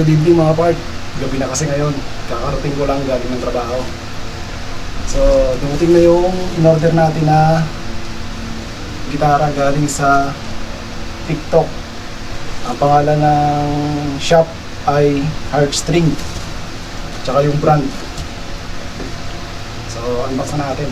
good evening mga part. Gabi na kasi ngayon. Kakarating ko lang galing ng trabaho. So, dumating na yung in-order natin na gitara galing sa TikTok. Ang pangalan ng shop ay Heartstring. Tsaka yung brand. So, unbox na natin.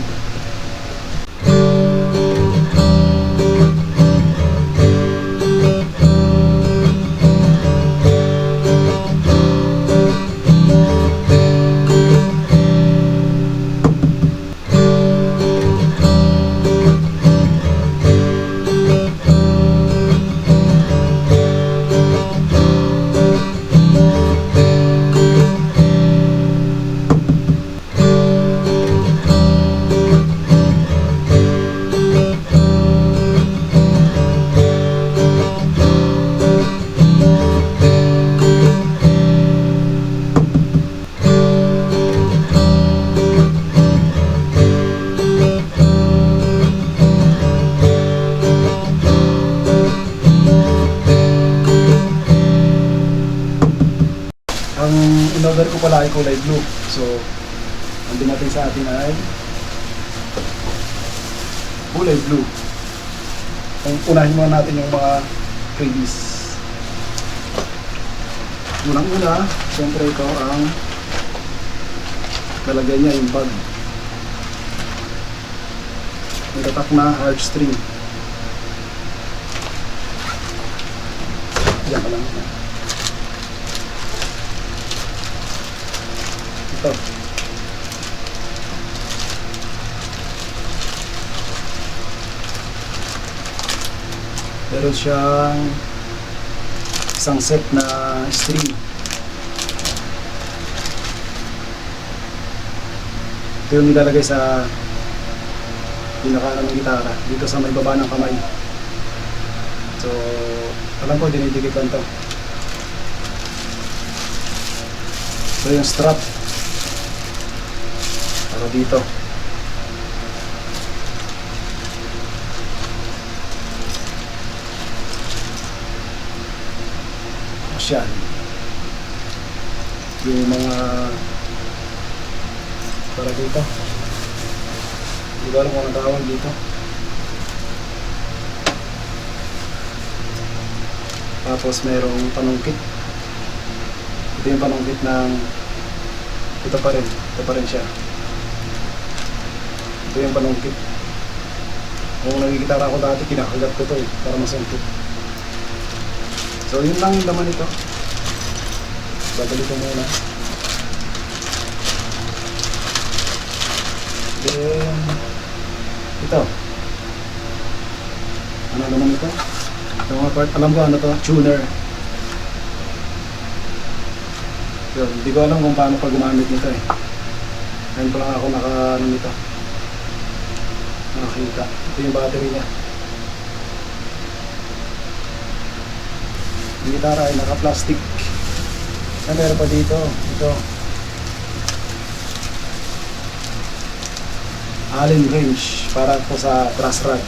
In-order ko pala ay kulay blue. So, ang dumating sa atin ay kulay blue. Ang unahin muna natin yung mga freebies. Unang-una, siyempre ito ang talagay niya yung bag. May tatak na heartstring. Diyan ka lang. Ito. Meron siyang isang set na string. Ito yung nilalagay sa pinakalan ng gitara dito sa may baba ng kamay. So, alam ko dinidikit lang to. So, yung strap para dito. Tapos yan. Yung mga para dito. Hindi ko alam kung anong tawag dito. Tapos merong panungkit. Ito yung panungkit ng ito pa rin. Ito pa rin siya. Ito yung panungkit. Kung nagigitara ako dati, kinakagat ko to eh, para masungkit. So, yun lang yung laman nito. Babalik ko muna. Then, ito. Ano naman ito? Ito mga part, alam ko ano to, tuner. Yun, hindi ko alam kung paano pa gumamit nito eh. Ngayon pa lang ako naka, ano nito. Nakakita. Ito yung battery niya. Yung gitara ay naka-plastic. Na meron pa dito. Ito. Allen wrench para po sa truss rod.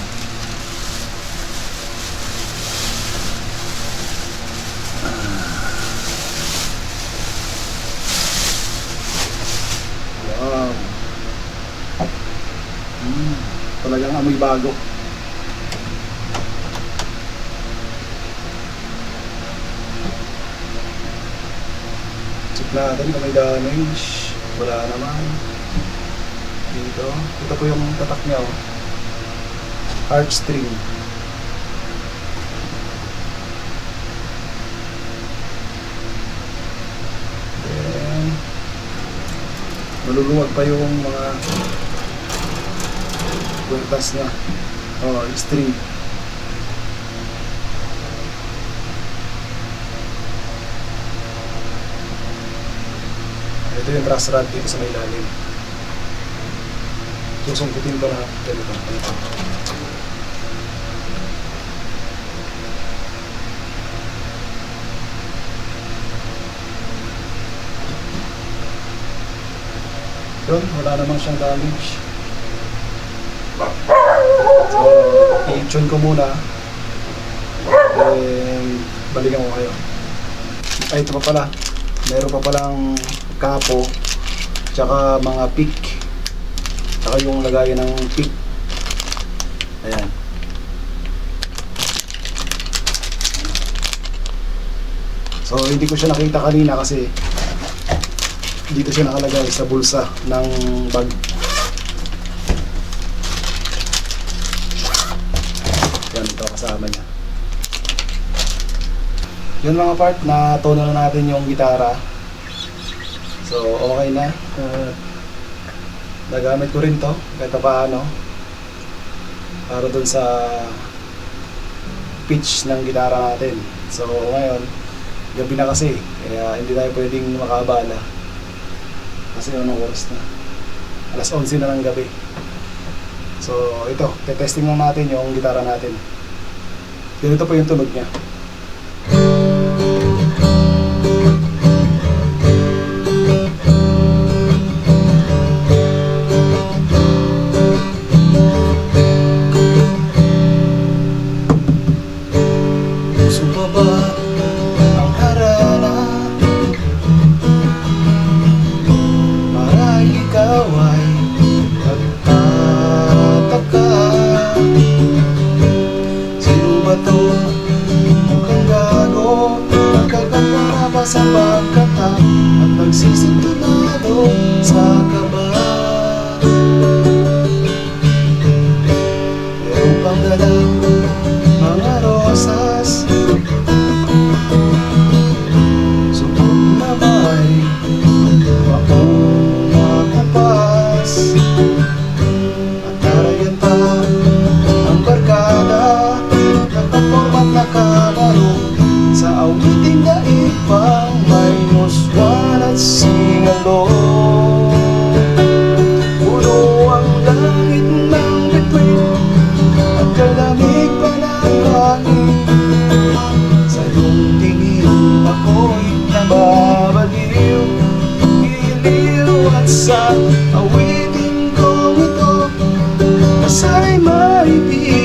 Talagang amoy bago. Check natin kung may damage. Wala naman. Dito. Ito po yung tatak niya. Oh. Heartstring. Then, maluluwag pa yung mga kwintas niya. Oh, string. Ito yung truss rod dito sa may ilalim. Susungkitin ko na ganito. Yun, wala namang siyang damage. So, i-tune ko muna. Then, balikan ko kayo. Ay, ito pa pala. Meron pa palang kapo, tsaka mga pick, tsaka yung lagayan ng pick. Ayan. So hindi ko siya nakita kanina kasi dito siya nakalagay sa bulsa ng bag. Yan ito kasama niya. Yun mga part, na tono na natin yung gitara. So, okay na. Uh, nagamit ko rin to, kahit pa paano. Para dun sa pitch ng gitara natin. So, ngayon, gabi na kasi. Kaya hindi tayo pwedeng makabala. Kasi anong oras na? Alas 11 na ng gabi. So, ito, testing lang natin yung gitara natin. Ganito po yung tunog niya. biro at sa awitin ko ito Kasa'y maipin